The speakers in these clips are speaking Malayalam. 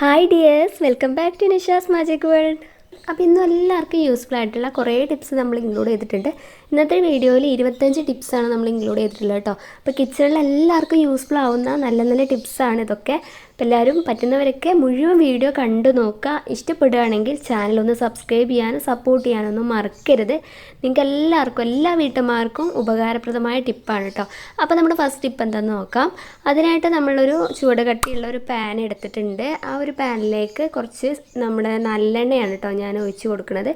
Hi dears welcome back to Nisha's magic world അപ്പോൾ ഇന്നും എല്ലാവർക്കും യൂസ്ഫുൾ ആയിട്ടുള്ള കുറേ ടിപ്സ് നമ്മൾ ഇൻക്ലൂഡ് ചെയ്തിട്ടുണ്ട്. ഇന്നത്തെ വീഡിയോയിൽ ഇരുപത്തഞ്ച് ടിപ്സാണ് നമ്മൾ ഇൻക്ലൂഡ് ചെയ്തിട്ടുള്ളത് കേട്ടോ. അപ്പോൾ കിച്ചണിൽ എല്ലാവർക്കും യൂസ്ഫുൾ ആവുന്ന നല്ല നല്ല ടിപ്സാണ് ഇതൊക്കെ. അപ്പോൾ എല്ലാവരും പറ്റുന്നവരൊക്കെ മുഴുവൻ വീഡിയോ കണ്ടു നോക്കുക. ഇഷ്ടപ്പെടുകയാണെങ്കിൽ ചാനൽ ഒന്ന് സബ്സ്ക്രൈബ് ചെയ്യാനും സപ്പോർട്ട് ചെയ്യാനൊന്നും മറക്കരുത്. നിങ്ങൾക്ക് എല്ലാവർക്കും എല്ലാ വീട്ടമ്മമാർക്കും ഉപകാരപ്രദമായ ടിപ്പാണ് കേട്ടോ. അപ്പോൾ നമ്മുടെ ഫസ്റ്റ് ടിപ്പ് എന്താണെന്ന് നോക്കാം. അതിനായിട്ട് നമ്മളൊരു ചൂട് കട്ടിയുള്ള ഒരു പാൻ എടുത്തിട്ടുണ്ട്. ആ ഒരു പാനിലേക്ക് കുറച്ച് നമ്മുടെ നല്ലെണ്ണയാണ് കേട്ടോ ഞാൻ ഒഴിച്ച് കൊടുക്കുന്നത്.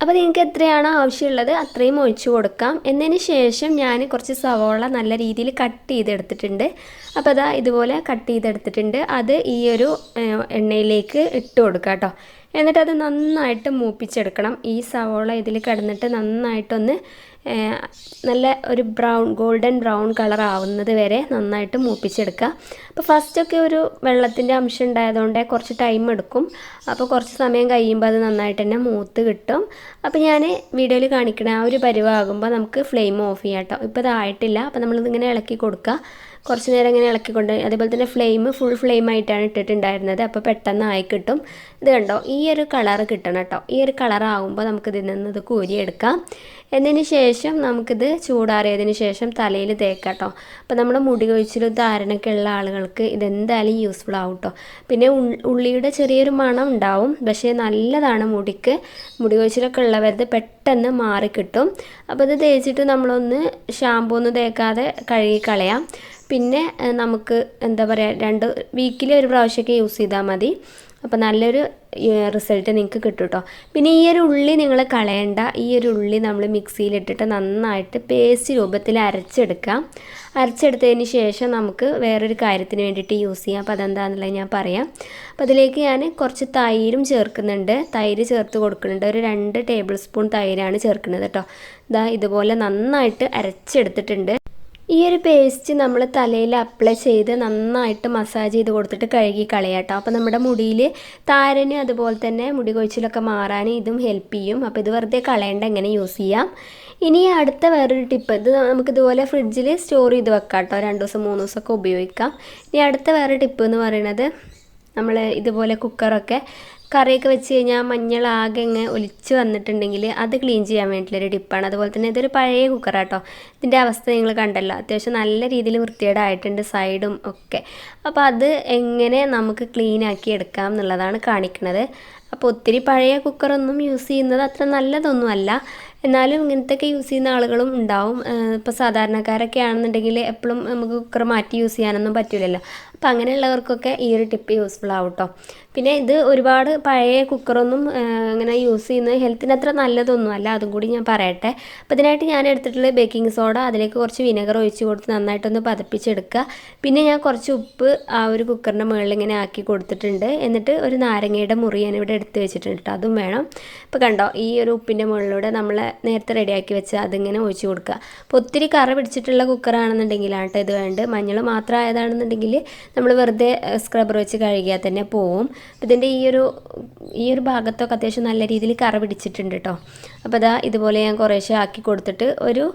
അപ്പോൾ നിങ്ങൾക്ക് എത്രയാണോ ആവശ്യമുള്ളത് അത്രയും ഒഴിച്ചു കൊടുക്കാം. എന്നതിന് ശേഷം ഞാൻ കുറച്ച് സവോള നല്ല രീതിയിൽ കട്ട് ചെയ്തെടുത്തിട്ടുണ്ട്. അപ്പോൾ അതാ ഇതുപോലെ കട്ട് ചെയ്തെടുത്തിട്ടുണ്ട്. അത് ഈ ഒരു എണ്ണയിലേക്ക് ഇട്ട് കൊടുക്കുക കേട്ടോ. എന്നിട്ട് അത് നന്നായിട്ട് മൂപ്പിച്ചെടുക്കണം. ഈ സവോള ഇതിൽ കിടന്നിട്ട് നന്നായിട്ടൊന്ന് നല്ല ഒരു ബ്രൗൺ ഗോൾഡൻ ബ്രൗൺ കളർ ആവുന്നത് വരെ നന്നായിട്ട് മൂപ്പിച്ചെടുക്കുക. അപ്പോൾ ഫസ്റ്റൊക്കെ ഒരു വെള്ളത്തിന്റെ അംശം ഉണ്ടായതുകൊണ്ട് കുറച്ച് ടൈം എടുക്കും. അപ്പോൾ കുറച്ച് സമയം കഴിയുമ്പോൾ അത് നന്നായിട്ട് തന്നെ മൂത്ത് കിട്ടും. അപ്പോൾ ഞാൻ വീഡിയോയിൽ കാണിക്കണ ആ ഒരു പരുവാകുമ്പോൾ നമുക്ക് ഫ്ലെയിം ഓഫ് ചെയ്യാം കേട്ടോ ഇപ്പോൾ ഇതായിട്ടില്ല അപ്പോൾ നമ്മളിതിങ്ങനെ ഇളക്കി കൊടുക്കുക. കുറച്ച് നേരം ഇങ്ങനെ ഇളക്കിക്കൊണ്ട് അതേപോലെ തന്നെ ഫ്ലെയിം ഫുൾ ഫ്ലെയിം ആയിട്ടാണ് ഇട്ടിട്ടുണ്ടായിരുന്നത്. അപ്പോൾ പെട്ടെന്ന് ആയി കിട്ടും. ഇത് കണ്ടോ? ഈ ഒരു കളർ കിട്ടണം കേട്ടോ ഈ ഒരു കളർ നമുക്ക് ഇതിൽ നിന്ന് ഇത് കോരിയെടുക്കാം. എന്നതിന് ശേഷം നമുക്കിത് ചൂടാറിയതിന് ശേഷം തലയിൽ തേക്കാം കേട്ടോ അപ്പോൾ നമ്മൾ മുടി കൊഴിച്ചിലും ധാരണയൊക്കെ ഉള്ള ആളുകൾക്ക് ഇതെന്തായാലും യൂസ്ഫുൾ ആവും കേട്ടോ പിന്നെ ഉള്ളിയുടെ ചെറിയൊരു മണം ഉണ്ടാവും. പക്ഷേ നല്ലതാണ് മുടിക്ക്. മുടി കൊഴിച്ചിലൊക്കെ ഉള്ളവരത് പെട്ടെന്ന് മാറിക്കിട്ടും അപ്പോൾ ഇത് തേച്ചിട്ട് നമ്മളൊന്ന് ഷാമ്പൂ ഒന്നും തേക്കാതെ കഴുകി കളയാം. പിന്നെ നമുക്ക് എന്താ പറയുക രണ്ട് വീക്കിൽ ഒരു പ്രാവശ്യമൊക്കെ യൂസ് ചെയ്താൽ മതി. അപ്പോൾ നല്ലൊരു റിസൾട്ട് നിങ്ങൾക്ക് കിട്ടും കേട്ടോ പിന്നെ ഈ ഒരു ഉള്ളി നിങ്ങൾ കളയണ്ട. ഈ ഒരു ഉള്ളി നമ്മൾ മിക്സിയിലിട്ടിട്ട് നന്നായിട്ട് പേസ്റ്റ് രൂപത്തിൽ അരച്ചെടുക്കാം. അരച്ചെടുത്തതിന് ശേഷം നമുക്ക് വേറൊരു കാര്യത്തിന് വേണ്ടിയിട്ട് യൂസ് ചെയ്യാം. അപ്പോൾ അതെന്താണെന്നുള്ളത് ഞാൻ പറയാം. അപ്പോൾ അതിലേക്ക് ഞാൻ കുറച്ച് തൈരും ചേർക്കുന്നുണ്ട്. തൈര് ചേർത്ത് കൊടുക്കുന്നുണ്ട്. ഒരു രണ്ട് ടേബിൾ സ്പൂൺ തൈരാണ് ചേർക്കുന്നത് കേട്ടോ. ഇതാ ഇതുപോലെ നന്നായിട്ട് അരച്ചെടുത്തിട്ടുണ്ട്. ഈ ഒരു പേസ്റ്റ് നമ്മൾ തലയിൽ അപ്ലൈ ചെയ്ത് നന്നായിട്ട് മസാജ് ചെയ്ത് കൊടുത്തിട്ട് കഴുകി കളയാട്ടോ. അപ്പോൾ നമ്മുടെ മുടിയിൽ താരന് അതുപോലെ തന്നെ മുടി കൊഴിച്ചിലൊക്കെ മാറാൻ ഇതും ഹെൽപ്പ് ചെയ്യും. അപ്പോൾ ഇത് വെറുതെ കളയേണ്ട എങ്ങനെ യൂസ് ചെയ്യാം. ഇനി അടുത്ത വേറൊരു ടിപ്പ് ഇത് നമുക്ക് ഇതുപോലെ ഫ്രിഡ്ജിൽ സ്റ്റോർ ചെയ്ത് വെക്കാം കേട്ടോ രണ്ട് ദിവസം മൂന്ന് ദിവസമൊക്കെ ഉപയോഗിക്കാം. ഇനി അടുത്ത വേറെ ടിപ്പ് എന്ന് പറയുന്നത് നമ്മൾ ഇതുപോലെ കുക്കറൊക്കെ കറിയൊക്കെ വെച്ച് കഴിഞ്ഞാൽ മഞ്ഞൾ ആകെ ഇങ്ങനെ ഒലിച്ച് വന്നിട്ടുണ്ടെങ്കിൽ അത് ക്ലീൻ ചെയ്യാൻ വേണ്ടിയിട്ടുള്ളൊരു ടിപ്പാണ് അതുപോലെ തന്നെ ഇതൊരു പഴയ കുക്കറാട്ടോ ഇതിന്റെ അവസ്ഥ നിങ്ങൾ കണ്ടല്ലോ. അത്യാവശ്യം നല്ല രീതിയിൽ വൃത്തികേടായിട്ടുണ്ട് സൈഡും ഒക്കെ. അപ്പോൾ അത് എങ്ങനെ നമുക്ക് ക്ലീൻ ആക്കി എടുക്കാം എന്നുള്ളതാണ് കാണിക്കുന്നത് അപ്പോൾ ഒത്തിരി പഴയ കുക്കറൊന്നും യൂസ് ചെയ്യുന്നത് അത്ര നല്ലതൊന്നുമല്ല എന്നാലും ഇങ്ങനത്തെയൊക്കെ യൂസ് ചെയ്യുന്ന ആളുകളും ഉണ്ടാവും. ഇപ്പോൾ സാധാരണക്കാരൊക്കെ ആണെന്നുണ്ടെങ്കിൽ എപ്പോഴും നമുക്ക് കുക്കർ മാറ്റി യൂസ് ചെയ്യാനൊന്നും പറ്റില്ലല്ലോ അപ്പോൾ അങ്ങനെയുള്ളവർക്കൊക്കെ ഈ ഒരു ടിപ്പ് യൂസ്ഫുൾ ആവും കേട്ടോ പിന്നെ ഇത് ഒരുപാട് പഴയ കുക്കറൊന്നും ഇങ്ങനെ യൂസ് ചെയ്യുന്നത് ഹെൽത്തിന് അത്ര നല്ലതൊന്നും അല്ല. അതും കൂടി ഞാൻ പറയട്ടെ. അപ്പോൾ ഇതിനായിട്ട് ഞാൻ എടുത്തിട്ടുള്ള ബേക്കിംഗ് സോഡ അതിലേക്ക് കുറച്ച് വിനെഗർ ഒഴിച്ച് കൊടുത്ത് നന്നായിട്ടൊന്ന് പതപ്പിച്ചെടുക്കുക. പിന്നെ ഞാൻ കുറച്ച് ഉപ്പ് ആ ഒരു കുക്കറിന്റെ മുകളിൽ ഇങ്ങനെ ആക്കി കൊടുത്തിട്ടുണ്ട്. എന്നിട്ട് ഒരു നാരങ്ങയുടെ മുറി ഞാൻ ഇവിടെ എടുത്ത് വെച്ചിട്ടുണ്ട് കേട്ടോ അതും വേണം. ഇപ്പോൾ കണ്ടോ ഈ ഒരു ഉപ്പിന്റെ മുകളിലൂടെ നമ്മൾ നേരത്തെ റെഡിയാക്കി വെച്ച് അതിങ്ങനെ ഒഴിച്ച് കൊടുക്കുക. അപ്പോൾ ഒത്തിരി കറ പിടിച്ചിട്ടുള്ള കുക്കറാണെന്നുണ്ടെങ്കിലാണ് കേട്ടോ ഇത് വേണ്ടത്. മഞ്ഞൾ മാത്രം ആയതാണെന്നുണ്ടെങ്കിൽ നമ്മൾ വെറുതെ സ്ക്രബ്ബർ വെച്ച് കഴുകിയാൽ തന്നെ പോവും. അപ്പോൾ ഇതിന്റെ ഈ ഒരു ഈ ഒരു ഭാഗത്തൊക്കെ അത്യാവശ്യം നല്ല രീതിയിൽ കറ പിടിച്ചിട്ടുണ്ട് കേട്ടോ അപ്പോൾ അതാ ഇതുപോലെ ഞാൻ കുറേശ്ശെ ആക്കി കൊടുത്തിട്ട് ഒരു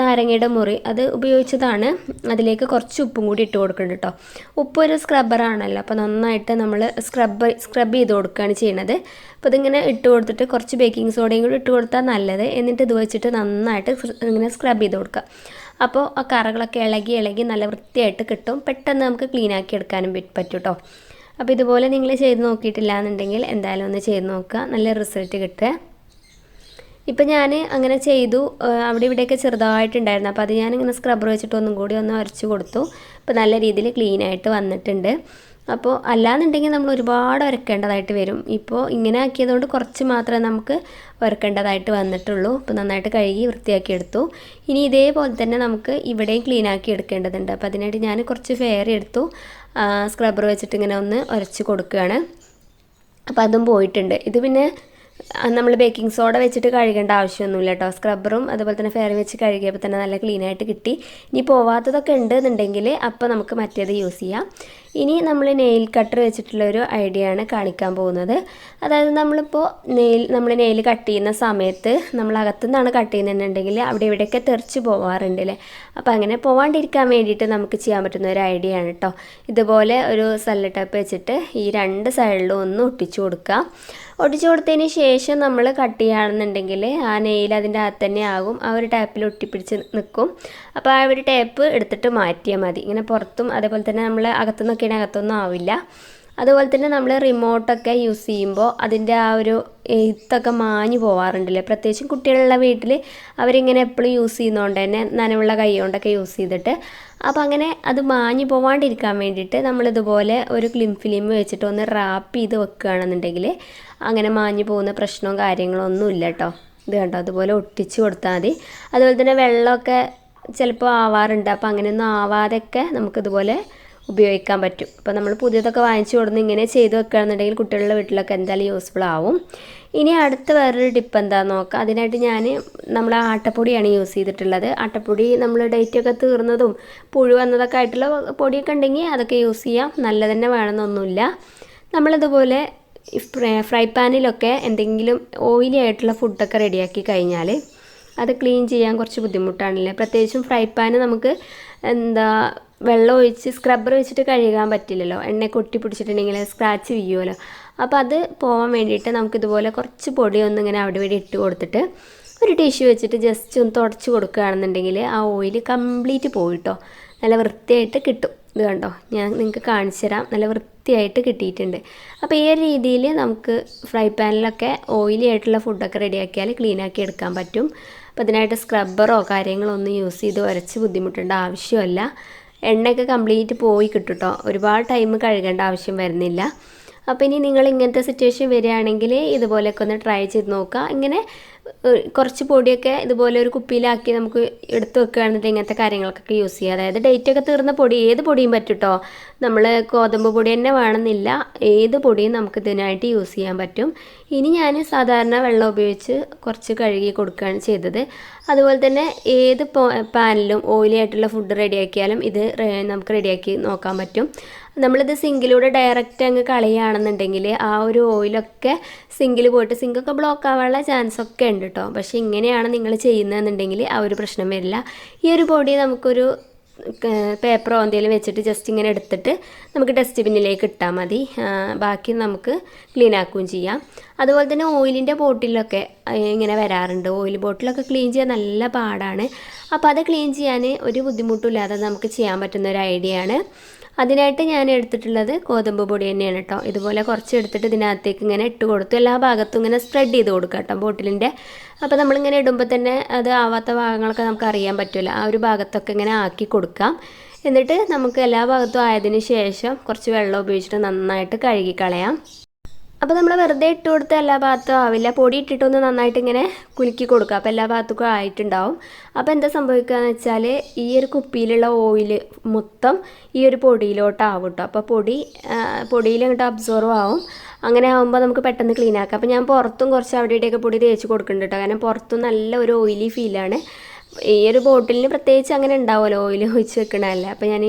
നാരങ്ങയുടെ മുറി അത് ഉപയോഗിച്ചതാണ്. അതിലേക്ക് കുറച്ച് ഉപ്പും കൂടി ഇട്ട് കൊടുക്കുന്നുണ്ട് കേട്ടോ ഉപ്പ് ഒരു സ്ക്രബ്ബറാണല്ലോ അപ്പോൾ നന്നായിട്ട് നമ്മൾ സ്ക്രബ് സ്ക്രബ് ചെയ്ത് കൊടുക്കുകയാണ് ചെയ്യണത്. അപ്പോൾ ഇതിങ്ങനെ ഇട്ട് കൊടുത്തിട്ട് കുറച്ച് ബേക്കിംഗ് സോഡയും കൂടി ഇട്ട് കൊടുത്താൽ നല്ലത്. എന്നിട്ട് ഇത് വെച്ചിട്ട് നന്നായിട്ട് ഇങ്ങനെ സ്ക്രബ് ചെയ്ത് കൊടുക്കുക അപ്പോൾ ആ കറകളൊക്കെ ഇളകി ഇളകി നല്ല വൃത്തിയായിട്ട് കിട്ടും. പെട്ടെന്ന് നമുക്ക് ക്ലീൻ ആക്കി എടുക്കാനും പറ്റും കേട്ടോ അപ്പോൾ ഇതുപോലെ നിങ്ങൾ ചെയ്ത് നോക്കിയിട്ടില്ല എന്നുണ്ടെങ്കിൽ എന്തായാലും ഒന്ന് ചെയ്ത് നോക്കുക. നല്ല റിസൾട്ട് കിട്ടുക. ഇപ്പം ഞാൻ അങ്ങനെ ചെയ്തു. അവിടെ ഇവിടെയൊക്കെ ചെറുതായിട്ടുണ്ടായിരുന്നു. അപ്പോൾ അത് ഞാനിങ്ങനെ സ്ക്രബ്ബർ വെച്ചിട്ട് ഒന്നും കൂടി ഒന്ന് അരച്ചു കൊടുത്തു. അപ്പോൾ നല്ല രീതിയിൽ ക്ലീൻ ആയിട്ട് വന്നിട്ടുണ്ട്. അപ്പോൾ അല്ലാന്നുണ്ടെങ്കിൽ നമ്മൾ ഒരുപാട് വരക്കേണ്ടതായിട്ട് വരും. ഇപ്പോൾ ഇങ്ങനെ ആക്കിയതുകൊണ്ട് കുറച്ച് മാത്രമേ നമുക്ക് വരക്കേണ്ടതായിട്ട് വന്നിട്ടുള്ളൂ. അപ്പോൾ നന്നായിട്ട് കഴുകി വൃത്തിയാക്കി എടുത്തു ഇനി ഇതേപോലെ തന്നെ നമുക്ക് ഇവിടെയും ക്ലീൻ ആക്കി എടുക്കേണ്ടതുണ്ട്. അപ്പോൾ അതിനായിട്ട് ഞാൻ കുറച്ച് ഫെയർ എടുത്തു. സ്ക്രബ്ബർ വെച്ചിട്ട് ഇങ്ങനെ ഒന്ന് ഉരച്ച് കൊടുക്കുകയാണ്. അപ്പോൾ അതും പോയിട്ടുണ്ട്. ഇത് പിന്നെ നമ്മൾ ബേക്കിംഗ് സോഡ വെച്ചിട്ട് കഴുകേണ്ട ആവശ്യമൊന്നുമില്ല കേട്ടോ സ്ക്രബ്ബറും അതുപോലെ തന്നെ ഫെയർ വെച്ച് കഴുകിയപ്പോൾ തന്നെ നല്ല ക്ലീൻ ആയിട്ട് കിട്ടി. ഇനി പോവാത്തതൊക്കെ ഉണ്ട് എന്നുണ്ടെങ്കിൽ അപ്പോൾ നമുക്ക് മറ്റേത് യൂസ് ചെയ്യാം. ഇനി നമ്മൾ നെയിൽ കട്ടർ വെച്ചിട്ടുള്ള ഒരു ഐഡിയ ആണ് കാണിക്കാൻ പോകുന്നത്. അതായത് നമ്മളിപ്പോൾ നെയിൽ നമ്മൾ നെയിൽ കട്ട് ചെയ്യുന്ന സമയത്ത് നമ്മൾ അകത്തുനിന്നാണ് കട്ട് ചെയ്യുന്നുണ്ടെങ്കിൽ അവിടെ ഇവിടെയൊക്കെ തെറിച്ച് പോവാറുണ്ട് അല്ലേ അപ്പോൾ അങ്ങനെ പോവാണ്ടിരിക്കാൻ വേണ്ടിയിട്ട് നമുക്ക് ചെയ്യാൻ പറ്റുന്ന ഒരു ഐഡിയ ആണ് കേട്ടോ ഇതുപോലെ ഒരു സല്ല ടപ്പ് വെച്ചിട്ട് ഈ രണ്ട് സൈഡിലും ഒന്ന് ഒട്ടിച്ചു കൊടുക്കുക ഒട്ടിച്ചു കൊടുത്തതിന് ശേഷം നമ്മൾ കട്ട് ചെയ്യുകയാണെന്നുണ്ടെങ്കിൽ ആ നെയിൽ അതിന്റെ അകത്ത് തന്നെ ആകും. ആ ഒരു ടാപ്പിൽ ഒട്ടിപ്പിടിച്ച് നിൽക്കും അപ്പോൾ ആ ഒരു ടേപ്പ് എടുത്തിട്ട് മാറ്റിയാൽ മതി. ഇങ്ങനെ പുറത്തും അതേപോലെ തന്നെ നമ്മൾ അകത്തു നിന്നൊക്കെയാണെങ്കിൽ അകത്തൊന്നും ആവില്ല. അതുപോലെ തന്നെ നമ്മൾ റിമോട്ടൊക്കെ യൂസ് ചെയ്യുമ്പോൾ അതിന്റെ ആ ഒരു എഴുത്തൊക്കെ മാഞ്ഞു പോവാറുണ്ടല്ലേ? പ്രത്യേകിച്ചും കുട്ടികളുള്ള വീട്ടിൽ അവരിങ്ങനെ എപ്പോഴും യൂസ് ചെയ്യുന്നതുകൊണ്ട് തന്നെ നനവുള്ള കൈ കൊണ്ടൊക്കെ യൂസ് ചെയ്തിട്ട്. അപ്പോൾ അങ്ങനെ അത് മാഞ്ഞു പോവാണ്ടിരിക്കാൻ വേണ്ടിയിട്ട് നമ്മളിതുപോലെ ഒരു ക്ലിം ഫിലിം വെച്ചിട്ട് ഒന്ന് റാപ്പ് ചെയ്ത് വെക്കുകയാണെന്നുണ്ടെങ്കിൽ അങ്ങനെ മാഞ്ഞു പോകുന്ന പ്രശ്നവും കാര്യങ്ങളോ ഒന്നും ഇല്ല കേട്ടോ ഇത് കണ്ടോ? അതുപോലെ ഒട്ടിച്ച് കൊടുത്താൽ മതി. അതുപോലെ തന്നെ വെള്ളമൊക്കെ ചിലപ്പോൾ ആവാറുണ്ട്. അപ്പോൾ അങ്ങനെയൊന്നും ആവാതെയൊക്കെ നമുക്കിതുപോലെ ഉപയോഗിക്കാൻ പറ്റും. അപ്പോൾ നമ്മൾ പുതിയതൊക്കെ വാങ്ങിച്ചു കൊടുന്ന് ഇങ്ങനെ ചെയ്ത് വെക്കുകയാണെന്നുണ്ടെങ്കിൽ കുട്ടികളുടെ വീട്ടിലൊക്കെ എന്തായാലും യൂസ്ഫുൾ ആവും. ഇനി അടുത്ത വേറൊരു ടിപ്പ് എന്താണെന്ന് നോക്കാം. അതിനായിട്ട് ഞാൻ നമ്മൾ ആട്ടപ്പൊടിയാണ് യൂസ് ചെയ്തിട്ടുള്ളത്. ആട്ടപ്പൊടി നമ്മൾ ഡേറ്റൊക്കെ തീർന്നതും പുഴു വന്നതൊക്കെ ആയിട്ടുള്ള പൊടിയൊക്കെ ഉണ്ടെങ്കിൽ അതൊക്കെ യൂസ് ചെയ്യാം. നല്ലതന്നെ വേണമെന്നൊന്നുമില്ല. നമ്മളിതുപോലെ ഫ്രൈ പാനിലൊക്കെ എന്തെങ്കിലും ഓയിലി ആയിട്ടുള്ള ഫുഡൊക്കെ റെഡിയാക്കി കഴിഞ്ഞാൽ അത് ക്ലീൻ ചെയ്യാൻ കുറച്ച് ബുദ്ധിമുട്ടാണല്ലേ? പ്രത്യേകിച്ചും ഫ്രൈ പാന് നമുക്ക് എന്താ വെള്ളം ഒഴിച്ച് സ്ക്രബ്ബർ വെച്ചിട്ട് കഴുകാൻ പറ്റില്ലല്ലോ. എണ്ണ കൊട്ടി പിടിച്ചിട്ടുണ്ടെങ്കിൽ സ്ക്രാച്ച് വീഴുമല്ലോ അപ്പോൾ അത് പോകാൻ വേണ്ടിയിട്ട് നമുക്കിതുപോലെ കുറച്ച് പൊടി ഒന്ന് ഇങ്ങനെ അവിടെ ഇവിടെ ഇട്ട് കൊടുത്തിട്ട് ഒരു ടിഷ്യൂ വെച്ചിട്ട് ജസ്റ്റ് ഒന്ന് തുടച്ച് കൊടുക്കുകയാണെന്നുണ്ടെങ്കിൽ ആ ഓയിൽ കംപ്ലീറ്റ് പോയിട്ടോ. നല്ല വൃത്തിയായിട്ട് കിട്ടും. ഇത് കണ്ടോ? ഞാൻ നിങ്ങൾക്ക് കാണിച്ചു തരാം. നല്ല വൃത്തിയായിട്ട് കിട്ടിയിട്ടുണ്ട്. അപ്പോൾ ഈ ഒരു രീതിയിൽ നമുക്ക് ഫ്രൈ പാനിലൊക്കെ ഓയിലി ആയിട്ടുള്ള ഫുഡൊക്കെ റെഡിയാക്കിയാൽ ക്ലീനാക്കി എടുക്കാൻ പറ്റും. അപ്പോൾ അതിനായിട്ട് സ്ക്രബ്ബറോ കാര്യങ്ങളോ ഒന്നും യൂസ് ചെയ്ത് ഉരച്ച് ബുദ്ധിമുട്ടേണ്ട ആവശ്യമല്ല. എണ്ണയൊക്കെ കംപ്ലീറ്റ് പോയി കിട്ടും ഒരുപാട് ടൈം കഴുകേണ്ട ആവശ്യം വരുന്നില്ല. അപ്പോൾ ഇനി നിങ്ങൾ ഇങ്ങനത്തെ സിറ്റുവേഷൻ വരികയാണെങ്കിൽ ഇതുപോലെയൊക്കെ ഒന്ന് ട്രൈ ചെയ്ത് നോക്കുക. ഇങ്ങനെ കുറച്ച് പൊടിയൊക്കെ ഇതുപോലെ ഒരു കുപ്പിയിലാക്കി നമുക്ക് എടുത്ത് വെക്കുകയാണെന്നുണ്ടെങ്കിൽ ഇങ്ങനത്തെ കാര്യങ്ങൾക്കൊക്കെ യൂസ് ചെയ്യുക. അതായത് ഡേറ്റ് ഒക്കെ തീർന്ന പൊടി ഏത് പൊടിയും പറ്റും കേട്ടോ നമ്മൾ ഗോതമ്പ് പൊടി തന്നെ വേണമെന്നില്ല. ഏത് പൊടിയും നമുക്ക് ഇതിനായിട്ട് യൂസ് ചെയ്യാൻ പറ്റും. ഇനി ഞാൻ സാധാരണ വെള്ളം ഉപയോഗിച്ച് കുറച്ച് കഴുകി കൊടുക്കുകയാണ് ചെയ്തത്. അതുപോലെ തന്നെ ഏത് പാനിലും ഓയിലി ആയിട്ടുള്ള ഫുഡ് റെഡിയാക്കിയാലും ഇത് നമുക്ക് റെഡിയാക്കി നോക്കാൻ പറ്റും. നമ്മളിത് സിങ്കിലൂടെ ഡയറക്റ്റ് അങ്ങ് കളയുകയാണെന്നുണ്ടെങ്കിൽ ആ ഒരു ഓയിലൊക്കെ സിങ്കിൽ പോയിട്ട് സിങ്കൊക്കെ ബ്ലോക്ക് ആവാനുള്ള ചാൻസ് ഒക്കെ ഉണ്ട് കേട്ടോ പക്ഷേ ഇങ്ങനെയാണ് നിങ്ങൾ ചെയ്യുന്നതെന്നുണ്ടെങ്കിൽ ആ ഒരു പ്രശ്നം വരില്ല. ഈ ഒരു പൊടി നമുക്കൊരു പേപ്പറോ എന്തെങ്കിലും വെച്ചിട്ട് ജസ്റ്റ് ഇങ്ങനെ എടുത്തിട്ട് നമുക്ക് ഡസ്റ്റ് ബിന്നിലേക്ക് ഇട്ടാൽ മതി. ബാക്കി നമുക്ക് ക്ലീൻ ആക്കുകയും ചെയ്യാം. അതുപോലെ തന്നെ ഓയിലിന്റെ ബോട്ടിലൊക്കെ ഇങ്ങനെ വരാറുണ്ട്. ഓയിൽ ബോട്ടിലൊക്കെ ക്ലീൻ ചെയ്യാൻ നല്ല പാടാണ്. അപ്പോൾ അത് ക്ലീൻ ചെയ്യാൻ ഒരു ബുദ്ധിമുട്ടില്ലാതെ നമുക്ക് ചെയ്യാൻ പറ്റുന്ന ഒരു ഐഡിയ ആണ്. അതിനായിട്ട് ഞാൻ എടുത്തിട്ടുള്ളത് ഗോതമ്പ് പൊടി തന്നെയാണ് കേട്ടോ ഇതുപോലെ കുറച്ച് എടുത്തിട്ട് ഇതിനകത്തേക്ക് ഇങ്ങനെ ഇട്ട് കൊടുത്തു. എല്ലാ ഭാഗത്തും ഇങ്ങനെ സ്പ്രെഡ് ചെയ്ത് കൊടുക്കുക കേട്ടോ ബോട്ടിലിന്റെ അപ്പോൾ നമ്മളിങ്ങനെ ഇടുമ്പോൾ തന്നെ അത് ആവാത്ത ഭാഗങ്ങളൊക്കെ നമുക്ക് അറിയാൻ പറ്റില്ല ആ ഒരു ഭാഗത്തൊക്കെ ഇങ്ങനെ ആക്കി കൊടുക്കാം. എന്നിട്ട് നമുക്ക് എല്ലാ ഭാഗത്തും ആയതിനു ശേഷം കുറച്ച് വെള്ളം ഉപയോഗിച്ചിട്ട് നന്നായിട്ട് കഴുകി കളയാം അപ്പോൾ നമ്മൾ വെറുതെ ഇട്ട് കൊടുത്ത എല്ലാ ഭാഗത്തും ആവില്ല. പൊടി ഇട്ടിട്ടൊന്ന് നന്നായിട്ട് ഇങ്ങനെ കുലുക്കി കൊടുക്കുക. അപ്പോൾ എല്ലാ ഭാഗത്തും ആയിട്ടുണ്ടാവും. അപ്പോൾ എന്താ സംഭവിക്കുക എന്ന് വെച്ചാൽ ഈ ഒരു കുപ്പിയിലുള്ള ഓയിൽ മൊത്തം ഈ ഒരു പൊടിയിലോട്ടാവും കേട്ടോ. അപ്പോൾ പൊടി പൊടിയിൽ അങ്ങോട്ട് അബ്സോർവ് ആവും. അങ്ങനെ ആകുമ്പോൾ നമുക്ക് പെട്ടെന്ന് ക്ലീൻ ആക്കാം. അപ്പോൾ ഞാൻ പുറത്തും കുറച്ച് അവിടെ പൊടി തേച്ച് കൊടുക്കുന്നുണ്ട് കേട്ടോ. കാരണം പുറത്തും നല്ല ഒരു ഓയിലി ഫീലാണ് ഈ ഒരു ബോട്ടിലിന് പ്രത്യേകിച്ച് അങ്ങനെ ഉണ്ടാവുമല്ലോ ഓയിൽ ഒഴിച്ച് വെക്കണല്ലേ അപ്പോൾ ഞാൻ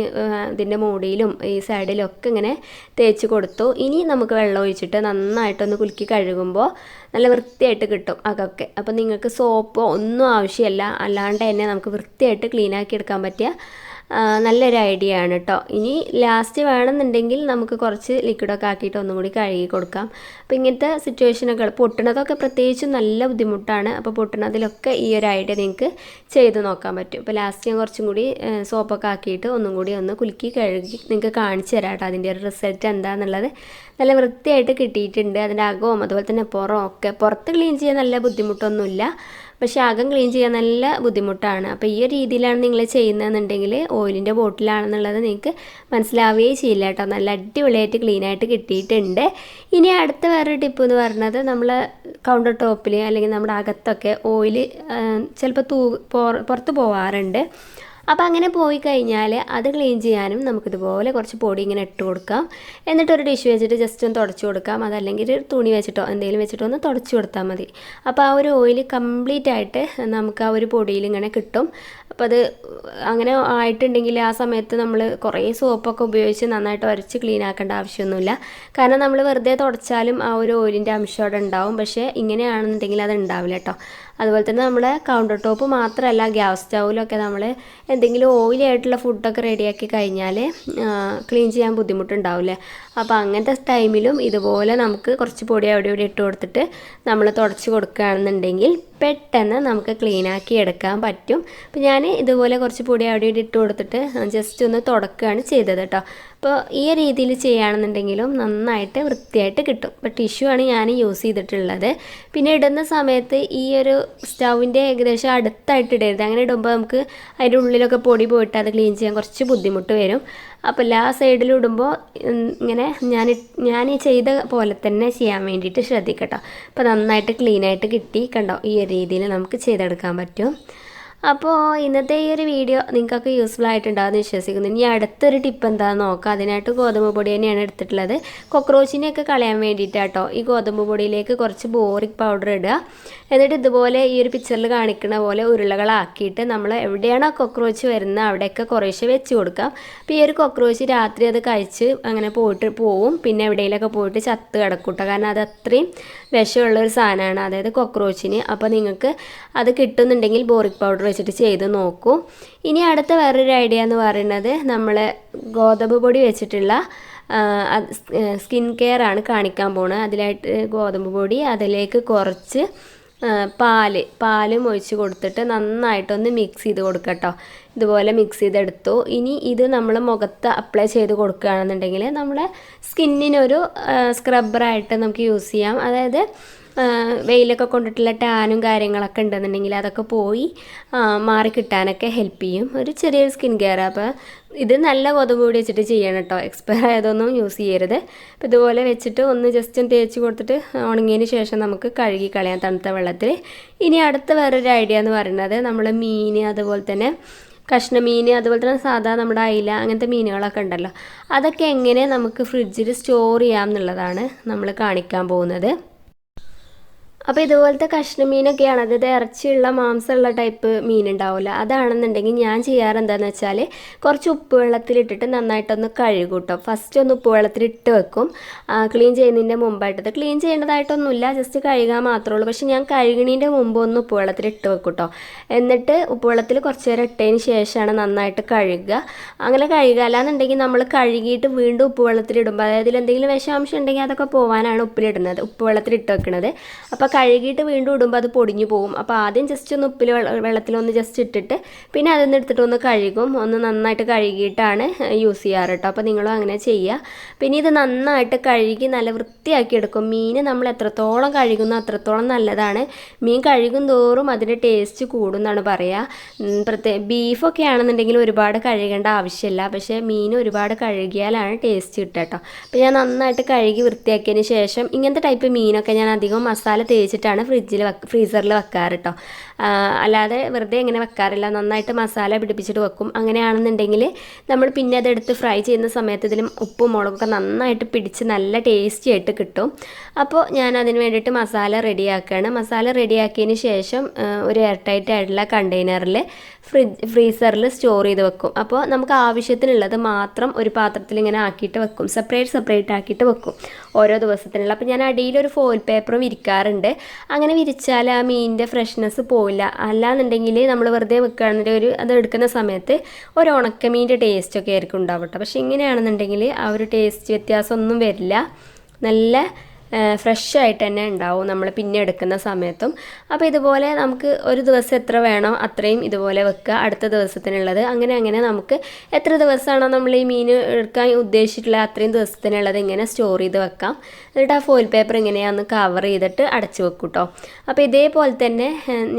ഇതിന്റെ മൂടിയിലും ഈ സൈഡിലും ഒക്കെ ഇങ്ങനെ തേച്ച് കൊടുത്തു. ഇനി നമുക്ക് വെള്ളം ഒഴിച്ചിട്ട് നന്നായിട്ടൊന്ന് കുലുക്കി കഴുകുമ്പോൾ നല്ല വൃത്തിയായിട്ട് കിട്ടും അതൊക്കെ അപ്പോൾ നിങ്ങൾക്ക് സോപ്പോ ഒന്നും ആവശ്യമില്ല. അല്ലാണ്ട് തന്നെ നമുക്ക് വൃത്തിയായിട്ട് ക്ലീനാക്കി എടുക്കാൻ പറ്റിയ നല്ലൊരു ഐഡിയ ആണ് കേട്ടോ ഇനി ലാസ്റ്റ് വേണമെന്നുണ്ടെങ്കിൽ നമുക്ക് കുറച്ച് ലിക്വിഡൊക്കെ ആക്കിയിട്ട് ഒന്നും കൂടി കഴുകി കൊടുക്കാം. അപ്പോൾ ഇങ്ങനത്തെ സിറ്റുവേഷനൊക്കെ പൊട്ടണതൊക്കെ പ്രത്യേകിച്ചും നല്ല ബുദ്ധിമുട്ടാണ്. അപ്പോൾ പൊട്ടണതിലൊക്കെ ഈ ഒരു ഐഡിയ നിങ്ങൾക്ക് ചെയ്ത് നോക്കാൻ പറ്റും. അപ്പോൾ ലാസ്റ്റ് ഞാൻ കുറച്ചും കൂടി സോപ്പൊക്കെ ആക്കിയിട്ട് ഒന്നും കൂടി ഒന്ന് കുലുക്കി കഴുകി നിങ്ങൾക്ക് കാണിച്ചു തരാം കേട്ടോ അതിന്റെ ഒരു റിസൾട്ട് എന്താണെന്നുള്ളത് നല്ല വൃത്തിയായിട്ട് കിട്ടിയിട്ടുണ്ട്. അതിന്റെ അകവും അതുപോലെ തന്നെ പുറം ഒക്കെ പുറത്ത് ക്ലീൻ ചെയ്യാൻ നല്ല ബുദ്ധിമുട്ടൊന്നുമില്ല. പക്ഷേ അകം ക്ലീൻ ചെയ്യാൻ നല്ല ബുദ്ധിമുട്ടാണ്. അപ്പോൾ ഈ ഒരു രീതിയിലാണ് നിങ്ങൾ ചെയ്യുന്നതെന്നുണ്ടെങ്കിൽ ഓയിലിന്റെ ബോട്ടിലാണെന്നുള്ളത് നിങ്ങൾക്ക് മനസ്സിലാവുകയേ ചെയ്യില്ല കേട്ടോ. നല്ല അടിപൊളിയായിട്ട് ക്ലീൻ ആയിട്ട് കിട്ടിയിട്ടുണ്ട്. ഇനി അടുത്ത വേറൊരു ടിപ്പ് എന്ന് പറഞ്ഞത് നമ്മൾ കൗണ്ടർ ടോപ്പിൽ അല്ലെങ്കിൽ നമ്മുടെ അകത്തൊക്കെ ഓയിൽ ചിലപ്പോൾ തൂ പുറത്ത് പോവാറുണ്ട്. അപ്പോൾ അങ്ങനെ പോയി കഴിഞ്ഞാൽ അത് ക്ലീൻ ചെയ്യാനും നമുക്കിതുപോലെ കുറച്ച് പൊടി ഇങ്ങനെ ഇട്ട് കൊടുക്കാം. എന്നിട്ട് ഒരു ഡിഷ് വെച്ചിട്ട് ജസ്റ്റ് ഒന്ന് തുടച്ചു കൊടുക്കാം. അതല്ലെങ്കിൽ ഒരു തുണി വെച്ചിട്ടോ എന്തെങ്കിലും വെച്ചിട്ടോ ഒന്ന് തുടച്ചു കൊടുത്താൽ മതി. അപ്പോൾ ആ ഒരു ഓയിൽ കംപ്ലീറ്റ് ആയിട്ട് നമുക്ക് ആ ഒരു പൊടിയിൽ ഇങ്ങനെ കിട്ടും. അപ്പോൾ അത് അങ്ങനെ ആയിട്ടുണ്ടെങ്കിൽ ആ സമയത്ത് നമ്മൾ കുറേ സോപ്പൊക്കെ ഉപയോഗിച്ച് നന്നായിട്ട് ഉരച്ച് ക്ലീൻ ആക്കേണ്ട ആവശ്യമൊന്നുമില്ല. കാരണം നമ്മൾ വെറുതെ തുടച്ചാലും ആ ഒരു ഓയിലിന്റെ അംശം അവിടെ ഉണ്ടാവും. പക്ഷേ ഇങ്ങനെയാണെന്നുണ്ടെങ്കിൽ അത് ഉണ്ടാവില്ല കേട്ടോ. അതുപോലെ തന്നെ നമ്മൾ കൗണ്ടർ ടോപ്പ് മാത്രമല്ല ഗ്യാസ് സ്റ്റൗവിലൊക്കെ നമ്മൾ എന്തെങ്കിലും ഓയിലായിട്ടുള്ള ഫുഡൊക്കെ റെഡിയാക്കി കഴിഞ്ഞാൽ ക്ലീൻ ചെയ്യാൻ ബുദ്ധിമുട്ടുണ്ടാവില്ലേ. അപ്പോൾ അങ്ങനത്തെ ടൈമിലും ഇതുപോലെ നമുക്ക് കുറച്ച് പൊടി അവിടെ ഇവിടെ ഇട്ട് കൊടുത്തിട്ട് നമ്മൾ തുടച്ച് കൊടുക്കുകയാണെന്നുണ്ടെങ്കിൽ പെട്ടെന്ന് നമുക്ക് ക്ലീൻ ആക്കി എടുക്കാൻ പറ്റും. അപ്പോൾ ഞാൻ ഇതുപോലെ കുറച്ച് പൊടി അവിടെ ഇവിടെ ഇട്ട് കൊടുത്തിട്ട് ജസ്റ്റ് ഒന്ന് തുടക്കുകയാണ് ചെയ്തത് കേട്ടോ അപ്പോൾ ഈ രീതിയിൽ ചെയ്യുകയാണെന്നുണ്ടെങ്കിലും നന്നായിട്ട് വൃത്തിയായിട്ട് കിട്ടും. അപ്പോൾ ടിഷ്യൂ ആണ് ഞാൻ യൂസ് ചെയ്തിട്ടുള്ളത്. പിന്നെ ഇടുന്ന സമയത്ത് ഈ ഒരു സ്റ്റൗവിന്റെ ഏകദേശം അടുത്തായിട്ട് ഇടരുത്. അങ്ങനെ ഇടുമ്പോൾ നമുക്ക് അതിന്റെ ഉള്ളിലൊക്കെ പൊടി പോയിട്ട് അത് ക്ലീൻ ചെയ്യാൻ കുറച്ച് ബുദ്ധിമുട്ട് വരും. അപ്പോൾ എല്ലാ സൈഡിലും ഇടുമ്പോൾ ഇങ്ങനെ ഞാൻ ഞാൻ ഈ ചെയ്ത പോലെ തന്നെ ചെയ്യാൻ വേണ്ടിയിട്ട് ശ്രദ്ധിക്കട്ടോ. അപ്പോൾ നന്നായിട്ട് ക്ലീനായിട്ട് കിട്ടി. കണ്ടോ? ഈ ഒരു രീതിയിൽ നമുക്ക് ചെയ്തെടുക്കാൻ പറ്റും. അപ്പോൾ ഇന്നത്തെ ഈ ഒരു വീഡിയോ നിങ്ങൾക്കൊക്കെ യൂസ്ഫുൾ ആയിട്ടുണ്ടാകുമെന്ന് വിശ്വസിക്കുന്നു. ഇനി അടുത്തൊരു ടിപ്പ് എന്താണെന്ന് നോക്കാം. അതിനായിട്ട് ഗോതമ്പ് പൊടി തന്നെയാണ് എടുത്തിട്ടുള്ളത്. കൊക്രോച്ചിനെയൊക്കെ കളയാൻ വേണ്ടിയിട്ടാട്ടോ ഈ ഗോതമ്പ് പൊടിയിലേക്ക് കുറച്ച് ബോറിക് പൗഡർ ഇടുക. എന്നിട്ട് ഇതുപോലെ ഈ ഒരു പിക്ചറിൽ കാണിക്കുന്ന പോലെ ഉരുളകളാക്കിയിട്ട് നമ്മൾ എവിടെയാണോ കൊക്രോച്ച് വരുന്നത് അവിടെയൊക്കെ കുറേശ്ശെ വെച്ച് കൊടുക്കാം അപ്പോൾ ഈ ഒരു കൊക്രോച്ച് രാത്രി അത് കഴിച്ച് അങ്ങനെ പോയിട്ട് പോവും. പിന്നെ എവിടെയെങ്കിലൊക്കെ പോയിട്ട് ചത്ത് കിടക്കൂട്ടോ കാരണം അത് അത്രയും ഒരു സാധനമാണ്. അതായത് കൊക്രോച്ചിന് അപ്പോൾ നിങ്ങൾക്ക് അത് കിട്ടുന്നുണ്ടെങ്കിൽ ബോറിക് പൗഡർ വെച്ചിട്ട് ചെയ്ത് നോക്കൂ. ഇനി അടുത്ത വേറൊരു ഐഡിയ എന്ന് പറയുന്നത് നമ്മൾ ഗോതമ്പ് പൊടി വെച്ചിട്ടുള്ള സ്കിൻ കെയർ ആണ് കാണിക്കാൻ പോകുന്നത് അതിലായിട്ട് ഗോതമ്പ് പൊടി അതിലേക്ക് കുറച്ച് പാൽ പാലും ഒഴിച്ച് കൊടുത്തിട്ട് നന്നായിട്ടൊന്ന് മിക്സ് ചെയ്ത് കൊടുക്കട്ടോ ഇതുപോലെ മിക്സ് ചെയ്തെടുത്തു. ഇനി ഇത് നമ്മൾ മുഖത്ത് അപ്ലൈ ചെയ്ത് കൊടുക്കുകയാണെന്നുണ്ടെങ്കിൽ നമ്മുടെ സ്കിന്നിനൊരു സ്ക്രബ്ബറായിട്ട് നമുക്ക് യൂസ് ചെയ്യാം. അതായത് വെയിലൊക്കെ കൊണ്ടിട്ടുള്ള ടാനും കാര്യങ്ങളൊക്കെ ഉണ്ടെന്നുണ്ടെങ്കിൽ അതൊക്കെ പോയി മാറി കിട്ടാനൊക്കെ ഹെൽപ്പ് ചെയ്യും. ഒരു ചെറിയൊരു സ്കിൻ കെയർ അപ്പോൾ ഇത് നല്ല ഗോതമ്പ് പൊടി വെച്ചിട്ട് ചെയ്യണം കേട്ടോ. എക്സ്പയർ ആയതൊന്നും യൂസ് ചെയ്യരുത്. അപ്പോൾ ഇതുപോലെ വെച്ചിട്ട് ഒന്ന് ജസ്റ്റ് ഒന്ന് തേച്ച് കൊടുത്തിട്ട് ഉണങ്ങിയതിന് ശേഷം നമുക്ക് കഴുകി കളയാം തണുത്ത വെള്ളത്തിൽ. ഇനി അടുത്ത വേറൊരു ഐഡിയ എന്ന് പറയുന്നത് നമ്മൾ മീൻ അതുപോലെ തന്നെ കഷ്ണമീൻ അതുപോലെ തന്നെ സാധാ നമ്മുടെ അയില അങ്ങനത്തെ മീനുകളൊക്കെ ഉണ്ടല്ലോ. അതൊക്കെ എങ്ങനെ നമുക്ക് ഫ്രിഡ്ജിൽ സ്റ്റോർ ചെയ്യാം എന്നുള്ളതാണ് നമ്മൾ കാണിക്കാൻ പോകുന്നത്. അപ്പോൾ ഇതുപോലത്തെ കഷ്ണമീനൊക്കെയാണ് അതായത് ഇറച്ചിയുള്ള മാംസമുള്ള ടൈപ്പ് മീൻ ഉണ്ടാവില്ല അതാണെന്നുണ്ടെങ്കിൽ ഞാൻ ചെയ്യാറ് എന്താണെന്ന് വെച്ചാൽ കുറച്ച് ഉപ്പ് വെള്ളത്തിലിട്ടിട്ട് നന്നായിട്ടൊന്ന് കഴുകൂട്ടോ. കേട്ടോ ഫസ്റ്റ് ഒന്ന് ഉപ്പ് വെള്ളത്തിലിട്ട് വെക്കും. ക്ലീൻ ചെയ്യുന്നതിന്റെ മുമ്പായിട്ട്. ക്ലീൻ ചെയ്യേണ്ടതായിട്ടൊന്നുമില്ല. ജസ്റ്റ് കഴുകാൻ മാത്രമേ ഉള്ളൂ. പക്ഷേ ഞാൻ കഴുകണീന്റെ മുമ്പ് ഒന്ന് ഉപ്പ് വെള്ളത്തിലിട്ട് വെക്കും കേട്ടോ എന്നിട്ട് ഉപ്പ് വെള്ളത്തിൽ കുറച്ച് നേരം ഇട്ടതിന് ശേഷമാണ് നന്നായിട്ട് കഴുകുക. അങ്ങനെ കഴുകുക. അല്ലാന്നുണ്ടെങ്കിൽ നമ്മൾ കഴുകിയിട്ട് വീണ്ടും ഉപ്പ് വെള്ളത്തിലിടുമ്പോൾ അതായത് എന്തെങ്കിലും വിഷാംശം ഉണ്ടെങ്കിൽ അതൊക്കെ പോകാനാണ് ഉപ്പിലിടുന്നത്. ഉപ്പ് വെള്ളത്തിലിട്ട് വെക്കുന്നത് അപ്പോൾ കഴുകിയിട്ട് വീണ്ടും ഇടുമ്പോൾ അത് പൊടിഞ്ഞു പോകും അപ്പോൾ ആദ്യം ജസ്റ്റ് ഒന്ന് ഉപ്പിൽ വെള്ളത്തിലൊന്ന് ജസ്റ്റ് ഇട്ടിട്ട് പിന്നെ അതിൽ നിന്ന് എടുത്തിട്ട് ഒന്ന് കഴുകും. ഒന്ന് നന്നായിട്ട് കഴുകിയിട്ടാണ് യൂസ് ചെയ്യാറ് കേട്ടോ അപ്പോൾ നിങ്ങളും അങ്ങനെ ചെയ്യുക പിന്നെ ഇത് നന്നായിട്ട് കഴുകി നല്ല വൃത്തിയാക്കി എടുക്കും. മീൻ നമ്മൾ എത്രത്തോളം കഴുകുന്നു അത്രത്തോളം നല്ലതാണ്. മീൻ കഴുകും തോറും അതിന്റെ ടേസ്റ്റ് കൂടുമെന്നാണ് പറയുക പ്രത്യേക ബീഫൊക്കെ ആണെന്നുണ്ടെങ്കിൽ ഒരുപാട് കഴുകേണ്ട ആവശ്യമില്ല. പക്ഷേ മീൻ ഒരുപാട് കഴുകിയാലാണ് ടേസ്റ്റ് കിട്ടുക കേട്ടോ അപ്പോൾ ഞാൻ നന്നായിട്ട് കഴുകി വൃത്തിയാക്കിയതിന് ശേഷം ഇങ്ങനത്തെ ടൈപ്പ് മീനൊക്കെ ഞാൻ അധികം മസാല തേച്ചിട്ടാണ് ഫ്രിഡ്ജിൽ ഫ്രീസറിൽ വെക്കാറ് കേട്ടോ അല്ലാതെ വെറുതെ ഇങ്ങനെ വെക്കാറില്ല. നന്നായിട്ട് മസാല പിടിപ്പിച്ചിട്ട് വെക്കും. അങ്ങനെയാണെന്നുണ്ടെങ്കിൽ നമ്മൾ പിന്നെ അതെടുത്ത് ഫ്രൈ ചെയ്യുന്ന സമയത്ത് ഇതിലും ഉപ്പും മുളകൊക്കെ നന്നായിട്ട് പിടിച്ച് നല്ല ടേസ്റ്റി ആയിട്ട് കിട്ടും. അപ്പോൾ ഞാൻ അതിന് വേണ്ടിയിട്ട് മസാല റെഡിയാക്കുകയാണ് മസാല റെഡിയാക്കിയതിന് ശേഷം ഒരു എയർ ടൈറ്റ് ആയിട്ടുള്ള കണ്ടെയ്നറിൽ ഫ്രിഡ്ജ് ഫ്രീസറിൽ സ്റ്റോർ ചെയ്ത് വെക്കും. അപ്പോൾ നമുക്ക് ആവശ്യത്തിനുള്ളത് മാത്രം ഒരു പാത്രത്തിൽ ഇങ്ങനെ ആക്കിയിട്ട് വെക്കും. സെപ്പറേറ്റ് സെപ്പറേറ്റ് ആക്കിയിട്ട് വെക്കും. ഓരോ ദിവസത്തിനുള്ള. അപ്പോൾ ഞാൻ അടിയിൽ ഒരു ഫോയിൽ പേപ്പറും വിരിക്കാറുണ്ട്. അങ്ങനെ വിരിച്ചാൽ ആ മീനിന്റെ ഫ്രഷ്നെസ് പോവില്ല. അല്ലാന്നുണ്ടെങ്കിൽ നമ്മൾ വെറുതെ വെക്കുകയാണെന്നുണ്ടെങ്കിൽ ഒരു അത് എടുക്കുന്ന സമയത്ത് ഒരു ഉണക്കമീന്റെ ടേസ്റ്റൊക്കെ ആയിരിക്കും ഉണ്ടാവട്ടെ. പക്ഷേ ഇങ്ങനെയാണെന്നുണ്ടെങ്കിൽ ആ ഒരു ടേസ്റ്റ് വ്യത്യാസമൊന്നും വരില്ല. നല്ല ഫ്രഷ് ആയിട്ട് തന്നെ ഉണ്ടാവും നമ്മൾ പിന്നെ എടുക്കുന്ന സമയത്തും. അപ്പോൾ ഇതുപോലെ നമുക്ക് ഒരു ദിവസം എത്ര വേണോ അത്രയും ഇതുപോലെ വെക്കുക. അടുത്ത ദിവസത്തിനുള്ളത് അങ്ങനെ അങ്ങനെ നമുക്ക് എത്ര ദിവസമാണോ നമ്മൾ ഈ മീൻ എടുക്കാൻ ഉദ്ദേശിച്ചിട്ടുള്ള അത്രയും ദിവസത്തിനുള്ളത് ഇങ്ങനെ സ്റ്റോർ ചെയ്ത് വെക്കാം. എന്നിട്ട് ആ ഫോയിൽ പേപ്പർ ഇങ്ങനെയാന്ന് കവർ ചെയ്തിട്ട് അടച്ചു വെക്കും കേട്ടോ അപ്പോൾ ഇതേപോലെ തന്നെ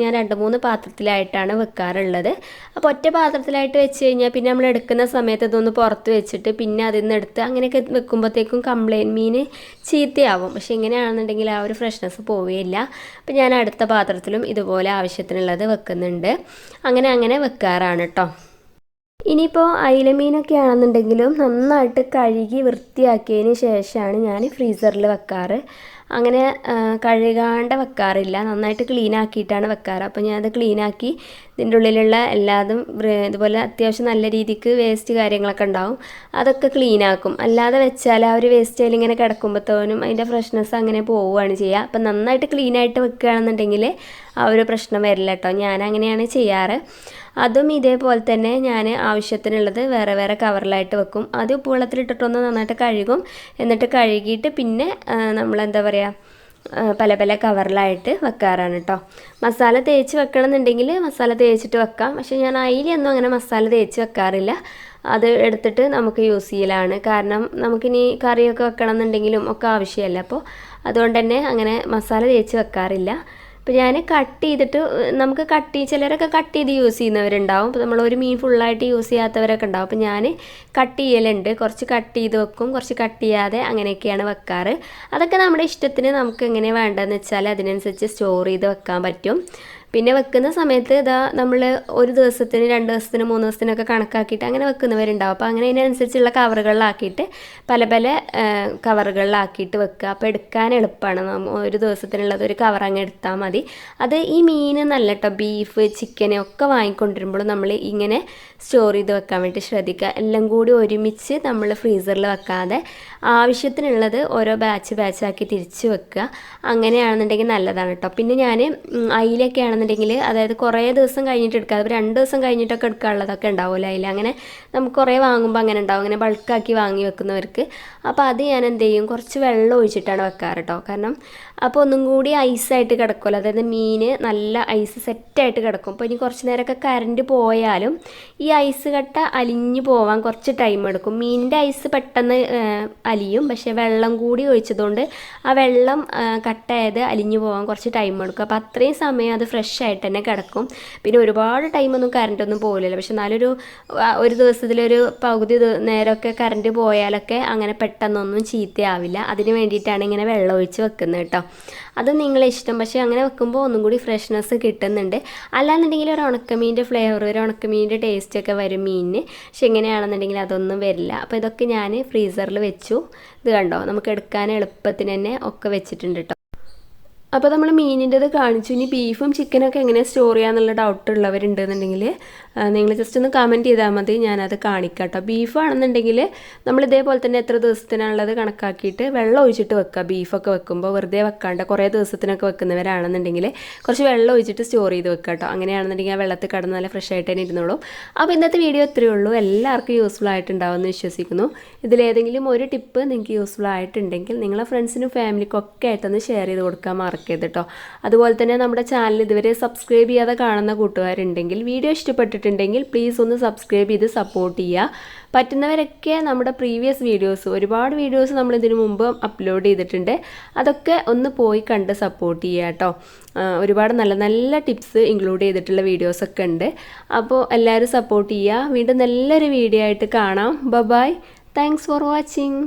ഞാൻ രണ്ട് മൂന്ന് പാത്രത്തിലായിട്ടാണ് വെക്കാറുള്ളത്. അപ്പോൾ ഒറ്റ പാത്രത്തിലായിട്ട് വെച്ച് കഴിഞ്ഞാൽ പിന്നെ നമ്മൾ എടുക്കുന്ന സമയത്ത് ഇതൊന്ന് പുറത്ത് വെച്ചിട്ട് പിന്നെ അതിൽ നിന്ന് എടുത്ത് അങ്ങനെയൊക്കെ വെക്കുമ്പോഴത്തേക്കും കംപ്ലയിന്റ് മീൻ ചീത്തയാവും. പക്ഷേ ഇങ്ങനെയാണെന്നുണ്ടെങ്കിൽ ആ ഒരു ഫ്രഷ്നെസ് പോവുകയില്ല. അപ്പം ഞാൻ അടുത്ത പാത്രത്തിലും ഇതുപോലെ ആവശ്യത്തിനുള്ളത് വെക്കുന്നുണ്ട്. അങ്ങനെ അങ്ങനെ വെക്കാറാണ് കേട്ടോ ഇനിയിപ്പോൾ അയിലമീനൊക്കെ ആണെന്നുണ്ടെങ്കിലും നന്നായിട്ട് കഴുകി വൃത്തിയാക്കിയതിന് ശേഷമാണ് ഞാൻ ഫ്രീസറിൽ വെക്കാറ്. അങ്ങനെ കഴുകാണ്ട് വെക്കാറില്ല. നന്നായിട്ട് ക്ലീൻ ആക്കിയിട്ടാണ് വെക്കാറ്. അപ്പോൾ ഞാനത് ക്ലീൻ ആക്കി ഇതിന്റെ ഉള്ളിലുള്ള എല്ലാതും ഇതുപോലെ അത്യാവശ്യം നല്ല രീതിക്ക് വേസ്റ്റ് കാര്യങ്ങളൊക്കെ ഉണ്ടാവും. അതൊക്കെ ക്ലീൻ ആക്കും. അല്ലാതെ വെച്ചാൽ ആ ഒരു വേസ്റ്റ് അതിൽ ഇങ്ങനെ കിടക്കുമ്പോഴത്തേനും അതിന്റെ ഫ്രഷ്നെസ് അങ്ങനെ പോവുകയാണ് ചെയ്യുക. അപ്പം നന്നായിട്ട് ക്ലീൻ ആയിട്ട് വെക്കുകയാണെന്നുണ്ടെങ്കിൽ ആ ഒരു പ്രശ്നം വരില്ല കേട്ടോ ഞാൻ അങ്ങനെയാണ് ചെയ്യാറ്. അതും ഇതേപോലെ തന്നെ ഞാൻ ആവശ്യത്തിനുള്ളത് വേറെ വേറെ കവറിലായിട്ട് വെക്കും. അത് ഉപ്പുവെള്ളത്തിലിട്ടിട്ടൊന്ന് നന്നായിട്ട് കഴുകും. എന്നിട്ട് കഴുകിയിട്ട് പിന്നെ നമ്മൾ എന്താ പറയുക പല പല കവറിലായിട്ട് വെക്കാറാണ് കേട്ടോ മസാല തേച്ച് വെക്കണമെന്നുണ്ടെങ്കിൽ മസാല തേച്ചിട്ട് വെക്കാം. പക്ഷെ ഞാൻ അയിലൊന്നും അങ്ങനെ മസാല തേച്ച് വെക്കാറില്ല. അത് എടുത്തിട്ട് നമുക്ക് യൂസ് ചെയ്യലാണ്. കാരണം നമുക്കിനി കറിയൊക്കെ വെക്കണം എന്നുണ്ടെങ്കിലും ഒക്കെ ആവശ്യമല്ല. അപ്പോൾ അതുകൊണ്ട് തന്നെ അങ്ങനെ മസാല തേച്ച് വെക്കാറില്ല. അപ്പോൾ ഞാൻ കട്ട് ചെയ്തിട്ട് നമുക്ക് കട്ട് ചിലരൊക്കെ കട്ട് ചെയ്ത് യൂസ് ചെയ്യുന്നവരുണ്ടാവും. അപ്പോൾ നമ്മൾ ഒരു മീൻ ഫുള്ളായിട്ട് യൂസ് ചെയ്യാത്തവരൊക്കെ ഉണ്ടാവും. അപ്പോൾ ഞാൻ കട്ട് ചെയ്യലുണ്ട്. കുറച്ച് കട്ട് ചെയ്ത് വെക്കും. കുറച്ച് കട്ട് ചെയ്യാതെ അങ്ങനെയൊക്കെയാണ് വെക്കാറ്. അതൊക്കെ നമ്മുടെ ഇഷ്ടത്തിന് നമുക്ക് എങ്ങനെ വേണ്ടതെന്ന് വെച്ചാൽ അതിനനുസരിച്ച് സ്റ്റോർ ചെയ്ത് വെക്കാൻ പറ്റും. പിന്നെ വെക്കുന്ന സമയത്ത് ഇതാ നമ്മൾ ഒരു ദിവസത്തിന് രണ്ട് ദിവസത്തിന് മൂന്ന് ദിവസത്തിനൊക്കെ കണക്കാക്കിയിട്ട് അങ്ങനെ വെക്കുന്നവരുണ്ടാവും. അപ്പോൾ അങ്ങനെ അതിനനുസരിച്ചുള്ള കവറുകളിലാക്കിയിട്ട് പല പല കവറുകളിലാക്കിയിട്ട് വെക്കുക. അപ്പോൾ എടുക്കാൻ എളുപ്പമാണ്. ഒരു ദിവസത്തിനുള്ളത് ഒരു കവർ അങ്ങ് എടുത്താൽ മതി. അത് ഈ മീൻ നല്ല കേട്ടോ ബീഫ് ചിക്കൻ ഒക്കെ വാങ്ങിക്കൊണ്ടിരുമ്പോൾ നമ്മൾ ഇങ്ങനെ സ്റ്റോർ ചെയ്ത് വെക്കാൻ വേണ്ടി ശ്രദ്ധിക്കുക. എല്ലാം കൂടി ഒരുമിച്ച് നമ്മൾ ഫ്രീസറിൽ വെക്കാതെ ആവശ്യത്തിനുള്ളത് ഓരോ ബാച്ച് ബാച്ചാക്കി തിരിച്ച് വെക്കുക. അങ്ങനെയാണെന്നുണ്ടെങ്കിൽ നല്ലതാണ് കേട്ടോ പിന്നെ ഞാൻ അയിലൊക്കെ ആണെന്നുണ്ടെങ്കിൽ അതായത് കുറേ ദിവസം കഴിഞ്ഞിട്ട് എടുക്കുക അതിപ്പോൾ രണ്ട് ദിവസം കഴിഞ്ഞിട്ടൊക്കെ എടുക്കാനുള്ളതൊക്കെ ഉണ്ടാവുമല്ലോ അതിൽ അങ്ങനെ നമുക്ക് കുറേ വാങ്ങുമ്പോൾ അങ്ങനെ ഉണ്ടാവും. അങ്ങനെ ബൾക്കാക്കി വാങ്ങി വെക്കുന്നവർക്ക്. അപ്പോൾ അത് ഞാൻ എന്ത് ചെയ്യും? കുറച്ച് വെള്ളം ഒഴിച്ചിട്ടാണ് വെക്കാറ് കേട്ടോ കാരണം അപ്പോൾ ഒന്നും കൂടി ഐസായിട്ട് കിടക്കുമല്ലോ അതായത് മീൻ നല്ല ഐസ് സെറ്റായിട്ട് കിടക്കും. അപ്പോൾ ഇനി കുറച്ച് നേരമൊക്കെ കറണ്ട് പോയാലും ഈ ഐസ് കട്ട അലിഞ്ഞു പോവാൻ കുറച്ച് ടൈം എടുക്കും. മീനിന്റെ ഐസ് പെട്ടെന്ന് അലിയും. പക്ഷേ വെള്ളം കൂടി ഒഴിച്ചതുകൊണ്ട് ആ വെള്ളം കട്ടായത് അലിഞ്ഞു പോവാൻ കുറച്ച് ടൈം എടുക്കും. അപ്പോൾ അത്രയും സമയം അത് ഫ്രഷ് ആയിട്ട് തന്നെ കിടക്കും. പിന്നെ ഒരുപാട് ടൈമൊന്നും കറണ്ട് ഒന്നും പോകില്ലല്ലോ പക്ഷെ എന്നാലൊരു ഒരു ദിവസത്തിലൊരു പകുതി നേരമൊക്കെ കറണ്ട് പോയാലൊക്കെ അങ്ങനെ പെട്ടെന്നൊന്നും ചീത്തയാവില്ല. അതിന് വേണ്ടിയിട്ടാണ് ഇങ്ങനെ വെള്ളം ഒഴിച്ച് വെക്കുന്നത് കേട്ടോ. അത് നിങ്ങളെ ഇഷ്ടം. പക്ഷേ അങ്ങനെ വെക്കുമ്പോൾ ഒന്നും കൂടി ഫ്രഷ്നെസ് കിട്ടുന്നുണ്ട്. അല്ലാന്നുണ്ടെങ്കിൽ ഒരു ഉണക്കമീന്റെ ഫ്ലേവർ ഒരു ഉണക്കമീന്റെ ടേസ്റ്റ് ഒക്കെ വരും മീനിന്. പക്ഷെ എങ്ങനെയാണെന്നുണ്ടെങ്കിൽ അതൊന്നും വരില്ല. അപ്പോൾ ഇതൊക്കെ ഞാൻ ഫ്രീസറിൽ വെച്ചു. ഇത് കണ്ടോ? നമുക്ക് എടുക്കാൻ എളുപ്പത്തിന് തന്നെ ഒക്കെ വെച്ചിട്ടുണ്ട് കേട്ടോ അപ്പോൾ നമ്മൾ മീനിന്റെത് കാണിച്ചു. ഇനി ബീഫും ചിക്കനൊക്കെ എങ്ങനെ സ്റ്റോർ ചെയ്യാന്നുള്ള ഡൗട്ട് ഉള്ളവരുണ്ടെന്നുണ്ടെങ്കിൽ നിങ്ങൾ ജസ്റ്റ് ഒന്ന് കമന്റ് ചെയ്താൽ മതി ഞാനത് കാണിക്കാം കേട്ടോ ബീഫാണെന്നുണ്ടെങ്കിൽ നമ്മൾ ഇതേപോലെ തന്നെ എത്ര ദിവസത്തിനാണുള്ളത് കണക്കാക്കിയിട്ട് വെള്ളം ഒഴിച്ചിട്ട് വെക്കുക. ബീഫൊക്കെ വെക്കുമ്പോൾ വെറുതെ വെക്കാണ്ട് കുറേ ദിവസത്തിനൊക്കെ വെക്കുന്നവരാണെന്നുണ്ടെങ്കിൽ കുറച്ച് വെള്ളം ഒഴിച്ചിട്ട് സ്റ്റോർ ചെയ്ത് വെക്കുക കേട്ടോ അങ്ങനെയാണെന്നുണ്ടെങ്കിൽ ആ വെള്ളത്തിൽ കടന്ന് നല്ല ഫ്രഷ് ആയിട്ട് തന്നെ ഇരുന്നോളൂ. അപ്പോൾ ഇന്നത്തെ വീഡിയോ ഇത്രയേ ഉള്ളൂ. എല്ലാവർക്കും യൂസ്ഫുൾ ആയിട്ടുണ്ടാവുമെന്ന് വിശ്വസിക്കുന്നു. ഇതിലേതെങ്കിലും ഒരു ടിപ്പ് നിങ്ങൾക്ക് യൂസ്ഫുൾ ആയിട്ടുണ്ടെങ്കിൽ നിങ്ങളെ ഫ്രണ്ട്സിനും ഫാമിലിക്കും ഒക്കെ ആയിട്ടൊന്ന് ഷെയർ ചെയ്ത് കൊടുക്കാൻ മറക്കരുത് കേട്ടോ അതുപോലെ തന്നെ നമ്മുടെ ചാനൽ ഇതുവരെ സബ്സ്ക്രൈബ് ചെയ്യാതെ കാണുന്ന കൂട്ടുകാരുണ്ടെങ്കിൽ വീഡിയോ ഇഷ്ടപ്പെട്ടിട്ടുണ്ടെങ്കിൽ പ്ലീസ് ഒന്ന് സബ്സ്ക്രൈബ് ചെയ്ത് സപ്പോർട്ട് ചെയ്യുക. പറ്റുന്നവരൊക്കെ നമ്മുടെ പ്രീവിയസ് വീഡിയോസ് ഒരുപാട് വീഡിയോസ് നമ്മൾ ഇതിനു മുമ്പ് അപ്ലോഡ് ചെയ്തിട്ടുണ്ട്. അതൊക്കെ ഒന്ന് പോയി കണ്ട് സപ്പോർട്ട് ചെയ്യുക കേട്ടോ. ഒരുപാട് നല്ല നല്ല ടിപ്സ് ഇൻക്ലൂഡ് ചെയ്തിട്ടുള്ള വീഡിയോസൊക്കെ ഉണ്ട്. അപ്പോൾ എല്ലാവരും സപ്പോർട്ട് ചെയ്യുക. വീണ്ടും നല്ലൊരു വീഡിയോ ആയിട്ട് കാണാം. ബ ബൈ താങ്ക്സ് ഫോർ വാച്ചിങ്